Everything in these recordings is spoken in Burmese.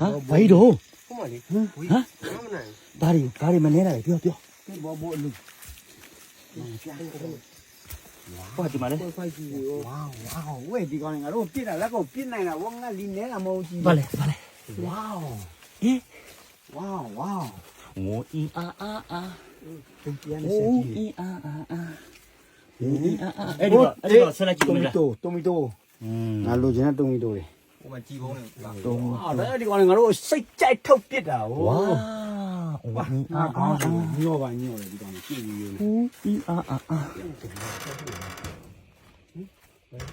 ဟာဘာကြီးတော့ဟုတ်မလေးဟမ်ဝေးဟမ်မနိုင်ဒါတွေဒါတွေမနေနိုင်ပြောပြောဒီဘောဘောအလူဟောဒီမှာလေဘူးဖိုက်ကြီးရောဝါဝါဝဲဒီကောင်ငါတို့ပြစ်တာလက်ကိုပြစ်နိုင်တာဝငါလီနေတာမဟုတ်ကြီးဘာလဲဘာလဲဝါဟင်ဝါဝါဝိုအီအာအာအာဒီပြန်နေဝိုစက်ကြီးအီအာအာအာဝိုအီအာအာအဲ့ဒီတော့အဲ့ဒီတော့ဆက်လိုက်ကြည့်မလားတိုတိုမီတိုอืมငါလိုချင်တဲ့တိုမီတိုတွေ ဟိုမှာကြီးပုံးနေပါတုံးဟာဒါဒီကောင်ငါတို့စိတ်ကြိုက်ထုတ်ပြစ်တာဟိုဝါဝါအီအာအာအာအာအာညောပါညောတယ်ဒီကောင်ကြည့်ပြီးရောဝိုအီအာအာအာ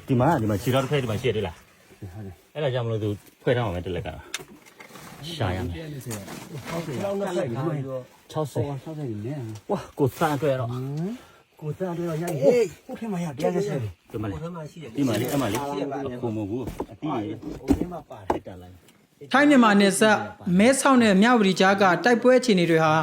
ဒီမှာဒီမှာခြေတော်တစ်ဖက်ဒီမှာရှိရတယ်လားဟုတ်တယ်အဲ့ဒါကြောင့်မလို့သူဖွဲ့ထားအောင်မယ်တက်လက်ကရှာရမယ်လောက်နဲ့ဆိုင်ထားပြီးတော့60ဆောက်ဆောက်နေနေဝါကိုစားအတွက်တော့ ကိုသားတော့ရိုက်ဟေးဟုတ်တယ်မရတရားဆက်တယ်ဒီမှာလေဟိုထဲမှာရှိတယ်ဒီမှာလေအမလေးအခုမဟုတ်ဘူးအတီးရေဟိုထဲမှာပါတယ်တက်လာလိုက်ထိုင်းမြန်မာနယ်စပ်မဲဆောက်နဲ့မြဝတီကြားကတိုက်ပွဲအခြေအနေတွေဟာ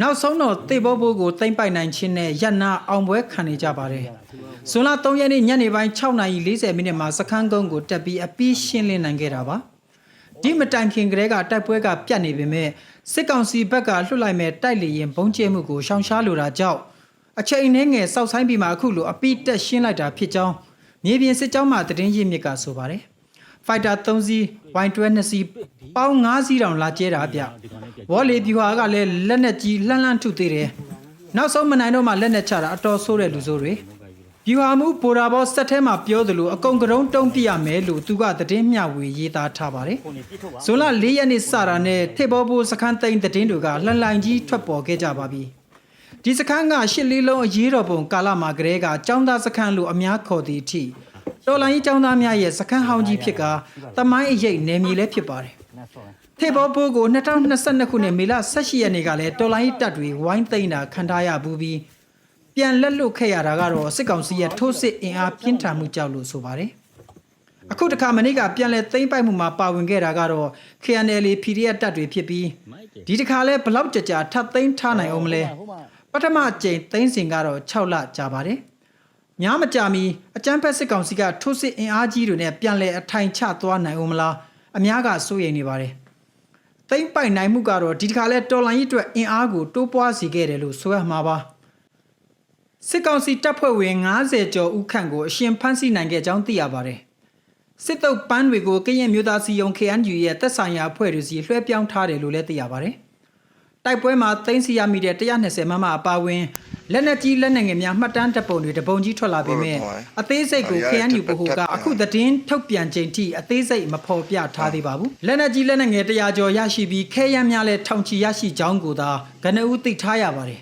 နောက်ဆုံးတော့တေဘောဘိုးကိုတိမ့်ပိုက်နိုင်ခြင်းနဲ့ရန်နာအောင်ပွဲခံနေကြပါတယ်။ဇွန်လ3ရက်နေ့ညနေပိုင်း6:40မိနစ်မှာစခန်းကုန်းကိုတက်ပြီးအပြီးရှင်းလင်းနိုင်ခဲ့တာပါ။ဒီမတိုင်ခင်ကတည်းကတိုက်ပွဲကပြတ်နေပေမဲ့စစ်ကောင်စီဘက်ကလွှတ်လိုက်မဲ့တိုက်လေရင်ဘုံကျဲမှုကိုရှောင်ရှားလိုတာကြောင့် အချိန်နှဲငယ်စောက်ဆိုင်ပြီးမှအခုလိုအပြီးတက်ရှင်းလိုက်တာဖြစ်ကြောင်းမြေပြင်စစ်ကြောင်းမှသတင်းရင်းမြစ်ကဆိုပါတယ်။ Fighter 3စီး Y12 2စီးပေါင်း9စီးတောင်လာကျဲတာဗျဝေါ်လီဗျူဟာကလည်းလက်နဲ့ကြီးလှမ်းလှမ်းထုသေးတယ်နောက်ဆုံးမနိုင်တော့မှလက်နဲ့ချတာအတော်ဆိုးတဲ့လူဆိုးတွေဗျူဟာမှုဗိုလ်ဒါဘောစက်ထဲမှာပြောသလိုအကုန်ကရုံးတုံးပြရမယ်လို့သူကသတင်းမျှဝေရေးသားထားပါတယ်ကိုနေပြစ်ထုတ်ပါဇွန်လ၄ရက်နေ့စတာနဲ့ထေဘောဘိုးစခန်းသိမ်းသတင်းတွေကလှန်လိုင်ကြီးထွက်ပေါ်ခဲ့ကြပါပြီ ဒီစခန်းကရှစ်လေးလုံးအရေးတော်ပုံကာလမှာကတည်းကចောင်းသားစခန်းလို့အများခေါ်သည့်အထိတော်လိုင်းကြီးចောင်းသားများရဲ့စခန်းဟောင်းကြီးဖြစ်ကသမိုင်းအရေးနယ်မြေလည်းဖြစ်ပါတယ်နတ်ဆောင်းထေဘောဘိုးကို2022ခုနှစ်မေလ18ရက်နေ့ကလည်းတော်လိုင်းတပ်တွေဝိုင်းသိမ်းတာခံထားရဘူးပြီးပြန်လက်လွတ်ခဲ့ရတာကတော့စစ်ကောင်စီရဲ့ထိုးစစ်အင်အားပြင်းထန်မှုကြောင့်လို့ဆိုပါတယ်အခုတခါမနေ့ကပြန်လဲသိမ်းပိုက်မှုမှာပါဝင်ခဲ့တာကတော့ KNL PDF တပ်တွေဖြစ်ပြီးမိုက်တယ်ဒီတခါလဲဘလောက်ကြကြထပ်သိမ်းထားနိုင်အောင်မလဲ ပထမအကြိမ်သိမ်းစဉ်ကတော့6လကြာပါတယ်များမကြာမီအကြမ်းဖက်စစ်ကောင်စီကထိုးစစ်အင်အားကြီးတွေနဲ့ပြန်လဲအထိုင်ချသွားနိုင်အောင်မလားအများကစိုးရိမ်နေပါတယ်သိမ်းပိုက်နိုင်မှုကတော့ဒီတခါလဲတော်လိုင်းကြီးအတွက်အင်အားကိုတိုးပွားစေခဲ့တယ်လို့ဆိုရမှာပါစစ်ကောင်စီတပ်ဖွဲ့ဝင်90ကျော်ဦးခန့်ကိုအရှင်ဖမ်းဆီးနိုင်ခဲ့ကြောင်းသိရပါတယ်စစ်တုပ်ပန်းတွေကိုကရင်မျိုးသားစီယုံ KNU ရဲ့သက်ဆိုင်ရာအဖွဲ့တွေစီလွှဲပြောင်းထားတယ်လို့လည်းသိရပါတယ် တိုက်ပွဲမှာသိမ်းဆီးရမိတဲ့120မမအပါအဝင်လက်နက်ကြီးလက်နက်ငယ်များမှတ်တမ်းတပ်ပုံတွေတပုံကြီးထွက်လာပေမဲ့အသေးစိတ်ကို KNU ဗဟိုကအခုသတင်းထုတ်ပြန်ချိန်ထိအသေးစိတ်မဖော်ပြထားသေးပါဘူးလက်နက်ကြီးလက်နက်ငယ်100ကျော်ရရှိပြီးခဲယမ်းများလည်းထောင်ချီရရှိကြောင်းကိုသာကနဦးသိထားရပါတယ်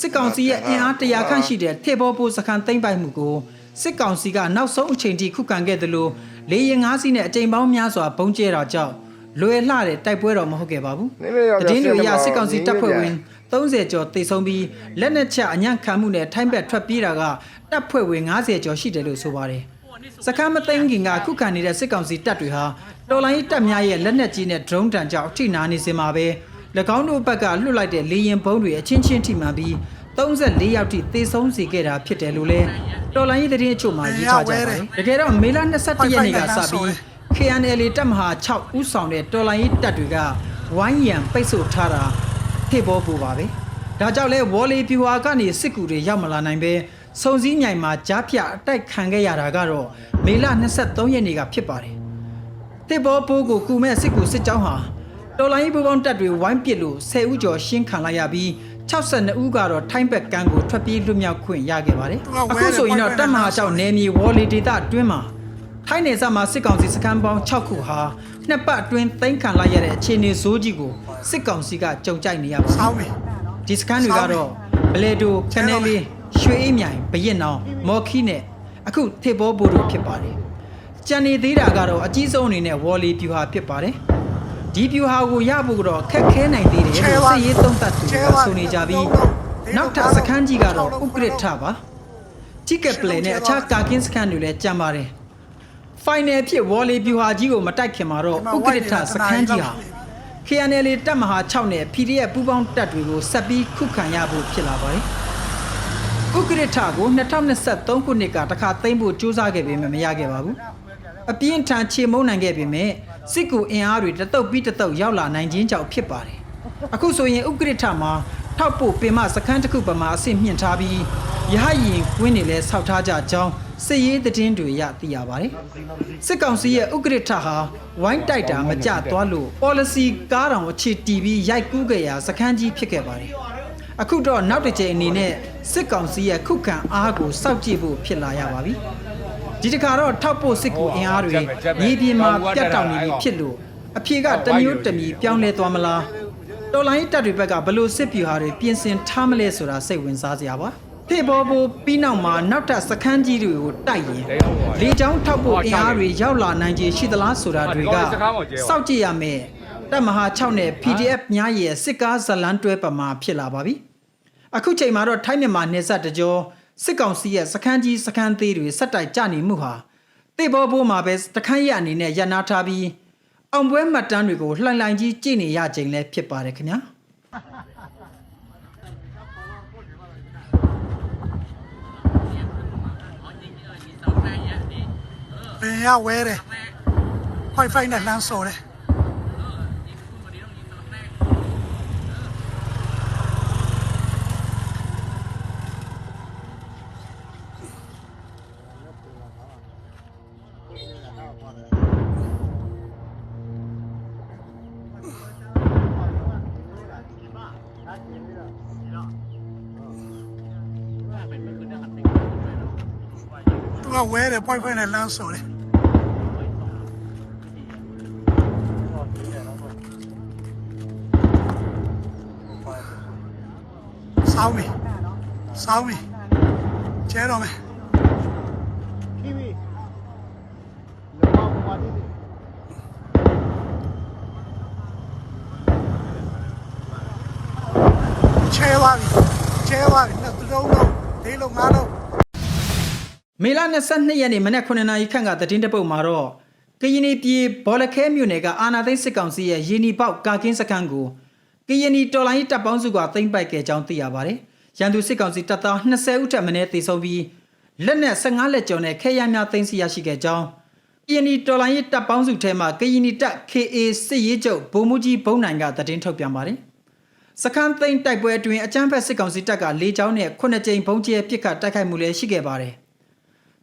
စစ်ကောင်စီရဲ့အင်အား100ခန့်ရှိတဲ့ထေဘောပိုစခန်းသိမ်းပိုက်မှုကိုစစ်ကောင်စီကနောက်ဆုံးအချိန်ထိခုခံခဲ့သလိုလေရင်ငါးစီးနဲ့အကြိမ်ပေါင်းများစွာဘုံကျဲတာကြောင့် လွယ်လှတဲ့တိုက်ပွဲတော်မဟုတ်ခဲ့ပါဘူးနည်းနည်းရောက်တည်င်းတွေအရစစ်ကောင်စီတပ်ဖွဲ့ဝင်30ကျော်တိတ်ဆုံးပြီးလက်နက်ချအညံ့ခံမှုနဲ့ထိုင်းဘက်ထွက်ပြေးတာကတပ်ဖွဲ့ဝင်90ကျော်ရှိတယ်လို့ဆိုပါတယ်။စခန်းမသိမ်းခင်ကခုခံနေတဲ့စစ်ကောင်စီတပ်တွေဟာတော်လိုင်းတပ်များရဲ့လက်နက်ကြီးနဲ့ drone တန်ကြောင့်အထိနာနေစင်မှာပဲ၎င်းတို့ဘက်ကလွှတ်လိုက်တဲ့လေရင်ဘုံတွေအချင်းချင်းထိမှန်ပြီး34ယောက်ထိသေဆုံးစေခဲ့တာဖြစ်တယ်လို့လဲတော်လိုင်းရေးသတင်းအချို့မှာရေးထားကြပါတယ်။တကယ်တော့မေလ22ရက်နေ့ကစပြီး KNL တပ်မဟာ6ဦးဆောင်တဲ့တော်လိုင်းရေးတပ်တွေကဝိုင်းရံပိတ်ဆို့ထားတာထိဘောပူပါပဲ။ဒါကြောင့်လဲဝေါ်လီပြူဟာကနေစစ်ကူတွေရောက်မလာနိုင်ပဲစုံစည်းမြိုင်မှာကြားဖြတ်အတိုက်ခံခဲ့ရတာကတော့မေလ23ရက်နေ့ကဖြစ်ပါတယ်။တစ်ဘောပိုးကိုကူမဲ့စစ်ကူစစ်ကြောင်းဟာတော်လိုင်းရေးပူပေါင်းတပ်တွေဝိုင်းပစ်လို့10ဦးကျော်ရှင်းခံလိုက်ရပြီး62ဦးကတော့ထိုင်းဘက်ကန်းကိုထွက်ပြေးလွတ်မြောက်ခွင့်ရခဲ့ပါတယ်။အခုဆိုရင်တော့တပ်မဟာကြောင့်နယ်မြေဝေါ်လီဒေသအတွင်းမှာ ထိုင်းနယ်စပ်မှာစစ်ကောင်စီစခန်းပေါင်း6ခုဟာနှစ်ပတ်အတွင်းသိမ်းခံလိုက်ရတဲ့အခြေအနေဆိုးကြီးကိုစစ်ကောင်စီကကြုံကြိုက်နေရပါဆောဘူးင်းပြီဒီစခန်းတွေကတော့ဘလေတိုခနဲလေးရွှေအေးမြိုင်ဘရင်နောင်မော်ခီနဲ့အခုထေဘောဘူတို့ဖြစ်ပါတယ်ကြံနေသေးတာကတော့အကြီးဆုံးအနေနဲ့ဝေါ်လီပြူဟာဖြစ်ပါတယ်ဒီပြူဟာကိုရဖို့ကတော့ခက်ခဲနိုင်သေးတယ်လို့စစ်ရေးသုံးသပ်သူကဆိုနေကြပြီးနောက်ထပ်စခန်းကြီးကတော့ဥက္ကရထပါချစ်ကပလေနဲ့အခြားကာကင်းစခန်းတွေလည်းကြံပါတယ် ဖိုင်နယ်ဖြစ်ဝေါ်လီဗျူဟာကြီးကိုမတိုက်ခင်မှာတော့ဥက္ကဋ္ဌစခန်းကြီးဟာ KNL တပ်မဟာ6နဲ့ PDF ပူးပေါင်းတပ်တွေကိုဆက်ပြီးခုခံရဖို့ဖြစ်လာပါတယ်။ဥက္ကဋ္ဌကို2023ခုနှစ်ကတခါသိမ်းဖို့ကြိုးစားခဲ့ပေမဲ့မရခဲ့ပါဘူး။အပြင်းထန်ချေမုန်းနိုင်ခဲ့ပေမဲ့စစ်ကူအင်အားတွေတတုပ်ပြီးတတုပ်ရောက်လာနိုင်ခြင်းကြောင့်ဖြစ်ပါတယ်အခုဆိုရင်ဥက္ကဋ္ဌမှာထောက်ပို့ပင်မစခန်းတစ်ခုပမာအဆင့်မြင့်ထားပြီး ရဟယင်ကွင်းတွေလည်းဆောက်ထားကြကြောင်းစစ်ရေးသတင်းတွေရသိရပါတယ်စစ်ကောင်စီရဲ့ဥက္ကဋ္ဌဟာဝိုင်းတိုက်တာမကြသွားလို့ policy ကားတောင်အခြေတီးပြီးရိုက်ကူးကြရာစခန်းကြီးဖြစ်ခဲ့ပါတယ်အခုတော့နောက်တစ်ချိန်အနေနဲ့စစ်ကောင်စီရဲ့ခုခံအားကိုစောင့်ကြည့်ဖို့ဖြစ်လာရပါပြီ။ဒီတစ်ခါတော့ထောက်ပို့စစ်ကူအင်အားတွေမြေပြင်မှာပြတ်တောက်နေပြီဖြစ်လို့အဖြေကတစ်မျိုးတစ်မျိုးပြောင်းလဲသွားမလား။တော်လိုင်းတပ်တွေဘက်ကဘလို့စစ်ပြူဟာတွေပြင်ဆင်ထားမလဲဆိုတာစိတ်ဝင်စားစရာပါ။ ဖေဘောဘူပြီးနောက်မှာနောက်ထပ်စခန်းကြီးတွေကိုတိုက်ရင်လေချောင်းထောက်ပို့အင်အားတွေရောက်လာနိုင်ခြေရှိသလားဆိုတာတွေကစောင့်ကြည့်ရမယ်။တပ်မဟာ6နဲ့ PDF များရဲ့စစ်ကားဇလန်းတွဲပမာဖြစ်လာပါပြီ။အခုချိန်မှာတော့ထိုင်းမြန်မာနယ်စပ်တကြောစစ်ကောင်စီရဲ့စခန်းကြီးစခန်းသေးတွေစက်တိုက်ကြနေမှုဟာတေဘောဘိုးမှာပဲတခန်းရအနေနဲ့ရန်နာထားပြီးအောင်ပွဲမှတ်တမ်းတွေကိုလှိုင်လှိုင်ကြီးကြည့်နေရခြင်းလည်းဖြစ်ပါတယ်ခင်ဗျာ ပင်ရဝဲတယ် Wi-Fi နဲ့လမ်းစော်တယ် ကဝဲတယ် Wi-Fi နဲ့လမ်းစော်တယ်စောင်းပြီစောင်းပြီကျဲတော့မယ်ချဲသွားပြီချဲသွားပြီနှစ်သုံးလုံးလေးလုံးငါးလုံး မေလ22ရက်နေ့မနက်9နာရီခန့်ကသတင်းတပုတ်မှာတော့ကရင်နီပြည်ဘောလခဲမြို့နယ်ကအာနာသိန်းစစ်ကောင်စီရဲ့ရင်းနီပေါက်ကာကင်းစခန်းကိုကရင်နီတော်လိုင်းတပ်ပေါင်းစုကသိမ်းပိုက်ခဲ့ကြောင်းသိရပါတယ်။ရန်သူစစ်ကောင်စီတပ်သား20ဦးထက်မနည်းသေဆုံးပြီးလက်နက်15လက်ကျော်နဲ့ခဲယမ်းများသိမ်းဆည်းရရှိခဲ့ကြောင်းကရင်နီတော်လိုင်းတပ်ပေါင်းစုထဲမှာကရင်နီတပ် KA စစ်ရေးချုပ်ဗိုလ်မှူးကြီးဘုံနိုင်ကသတင်းထုတ်ပြန်ပါတယ်။စခန်းသိမ်းတိုက်ပွဲအတွင်းအကြမ်းဖက်စစ်ကောင်စီတပ်ကလေကြောင်းနဲ့ခုနှစ်ကြိမ်ဘုံကျဲပစ်ခတ်တိုက်ခိုက်မှုလည်းရှိခဲ့ပါတယ်။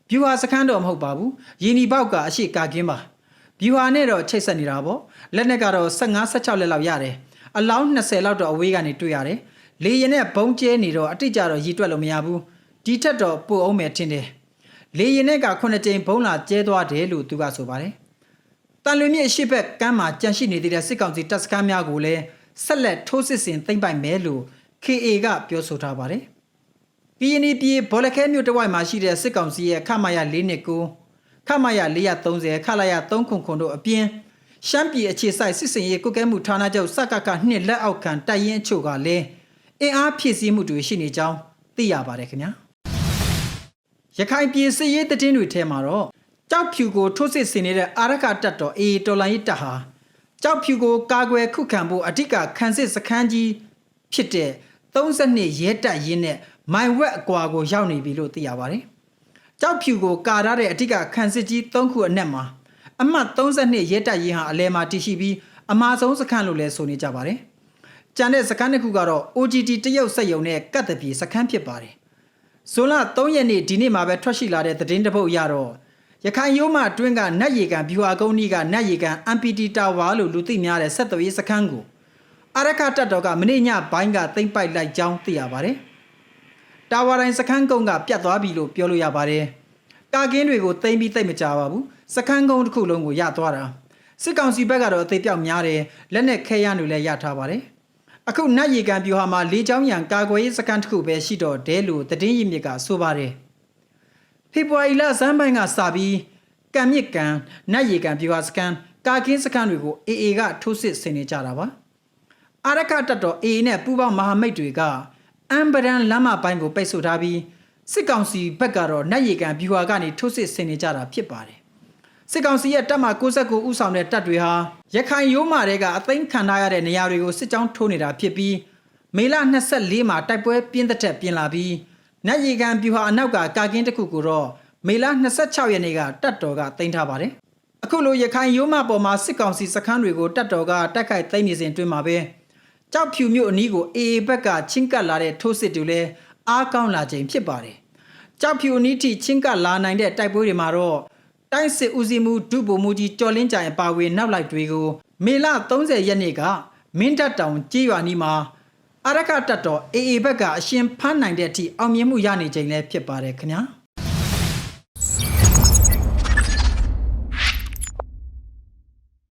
ဗျူဟာစခန်းတော့မဟုတ်ပါဘူး။ယင်းဒီဘောက်ကအရှိကာကင်းပါ။ဗျူဟာနဲ့တော့ချိတ်ဆက်နေတာပေါ့။လက်နက်ကတော့15 16လက်လောက်ရတယ်။အလောင်း20လောက်တော့အဝေးကနေတွေ့ရတယ်။လေရင်နဲ့ဘုံကျဲနေတော့အတိအကျတော့ရည်တွက်လို့မရဘူး။ဒီထက်တော့ပိုအောင်မယ်ထင်တယ်။လေရင်နဲ့ကခုနှစ်ကြိမ်ဘုံလာကျဲသွားတယ်လို့သူကဆိုပါတယ်။တန်လွင်မြစ်အရှိဘက်ကမ်းမှာကြန့်ရှိနေသေးတဲ့စစ်ကောင်စီတပ်စခန်းများကိုလည်းဆက်လက်ထိုးစစ်ဆင်သိမ်းပိုက်မယ်လို့ KA ကပြောဆိုထားပါတယ်။ PNP ပြည်ဘောလခဲမြို့တဝိုက်မှာရှိတဲ့စစ်ကောင်စီရဲ့ခမာယာ429ခမာယာ430ခလာယာ3ခုခုတို့အပြင်ရှမ်းပြည်အခြေစိုက်စစ်စင်ရေးကုကဲမှုဌာနချုပ်စကကနှစ်လက်အောက်ခံတိုက်ရင်အချို့ကလည်းအင်အားဖြည့်ဆည်းမှုတွေရှိနေကြောင်းသိရပါတယ်ခင်ဗျာ။ရခိုင်ပြည်စစ်ရေးတည်င်းတွေထဲမှာတော့ကြောက်ဖြူကိုထိုးစစ်ဆင်နေတဲ့အာရခတပ်တော်အေတော်လိုင်းတပ်ဟာကြောက်ဖြူကိုကာကွယ်ခုခံဖို့အဓိကခံစစ်စခန်းကြီးဖြစ်တဲ့32ရဲတပ်ရင်းနဲ့ မိုင်ဝက်အကွာကိုရောက်နေပြီလို့သိရပါတယ်။ကြောက်ဖြူကိုကာထားတဲ့အဓိကခံစစ်ကြီး3ခုအနက်မှာအမှတ်32ရဲတပ်ရင်းဟာအလဲမှာတည်ရှိပြီးအမာဆုံးစခန်းလို့လည်းဆိုနေကြပါတယ်။ကျန်တဲ့စခန်းတစ်ခုကတော့ OGT တရုတ်စက်ရုံနဲ့ကတ်တပီစခန်းဖြစ်ပါတယ်။ဇွန်လ3ရက်နေ့ဒီနေ့မှာပဲထွက်ရှိလာတဲ့သတင်းတစ်ပုဒ်အရတော့ရခိုင်ရိုးမအတွင်းကနတ်ရီကန်ဗျူဟာကုန်းကြီးကနတ်ရီကန် MPT Tower လို့လူသိများတဲ့ဆက်သွယ်ရေးစခန်းကိုအရခတပ်တော်ကမနေ့ညပိုင်းကသိမ်းပိုက်လိုက်ကြောင်းသိရပါတယ်။ တာဝါတိုင်းစခန်းကုန်းကပြတ်သွားပြီလို့ပြောလို့ရပါတယ်။ကာကင်းတွေကိုသိမ်းပြီးသိမ့်မကြပါဘူး။စခန်းကုန်းတစ်ခုလုံးကိုရသွားတာ။စစ်ကောင်စီဘက်ကတော့အသေးပြောက်များတယ်လက်နဲ့ခဲရန်တွေလည်းရထားပါတယ်။အခုနတ်ရီကန်ပြူဟာမှာလေးချောင်းရံကာကွယ်ရေးစခန်းတစ်ခုပဲရှိတော့တယ်လို့သတင်းရင်းမြစ်ကဆိုပါတယ်ဖေဖော်ဝါရီလဇန်းပိုင်းကစပြီးကံမြစ်ကန်နတ်ရီကန်ပြူဟာစခန်းကာကင်းစခန်းတွေကို AA ကထိုးစစ်ဆင်နေကြတာပါအာရခတပ်တော် AA နဲ့ပူးပေါင်းမဟာမိတ်တွေက အမ်ဘရန်လမ်းမပိုင်းကိုပိတ်ဆို့ထားပြီးစစ်ကောင်စီဘက်ကတော့နတ်ရီကန်ပြူဟာကနေထိုးစစ်ဆင်နေကြတာဖြစ်ပါတယ်စစ်ကောင်စီရဲ့တပ်မ69ဦးဆောင်တဲ့တပ်တွေဟာရခိုင်ရိုးမာတွေကအသိမ်းခံထားရတဲ့နေရာတွေကိုစစ်ကြောင်းထိုးနေတာဖြစ်ပြီးမေလ24မှာတိုက်ပွဲပြင်းသက်တက်ပြင်းလာပြီးနတ်ရီကန်ပြူဟာအနောက်ကကာကင်းတစ်ခုကိုတော့မေလ26ရက်နေ့ကတပ်တော်ကသိမ်းထားပါတယ်အခုလိုရခိုင်ရိုးမပေါ်မှာစစ်ကောင်စီစခန်းတွေကိုတပ်တော်ကတိုက်ခိုက်သိမ်းနေစဉ်အတွင်းမှာပဲ ကြောက်ဖြူမြို့အနီးကိုအေအေဘက်ကချင်းကပ်လာတဲ့ထိုးစစ်တွေလည်းအားကောင်းလာခြင်းဖြစ်ပါတယ်။ကြောက်ဖြူအနီးထိချင်းကပ်လာနိုင်တဲ့တိုက်ပွဲတွေမှာတော့တိုင်းစစ်ဦးစီးမှုဒုဗိုလ်မှူးကြီးကျော်လင်းကြိုင်အပါအဝင်နောက်လိုက်တွေကိုမေလ30ရက်နေ့ကမင်းတပ်တောင်ကြေးရွာနီးမှာအရကတပ်တော်အေအေဘက်ကအရှင်ဖမ်းနိုင်တဲ့အထိအောင်မြင်မှုရနေခြင်းလည်းဖြစ်ပါတယ်ခင်ဗျာ။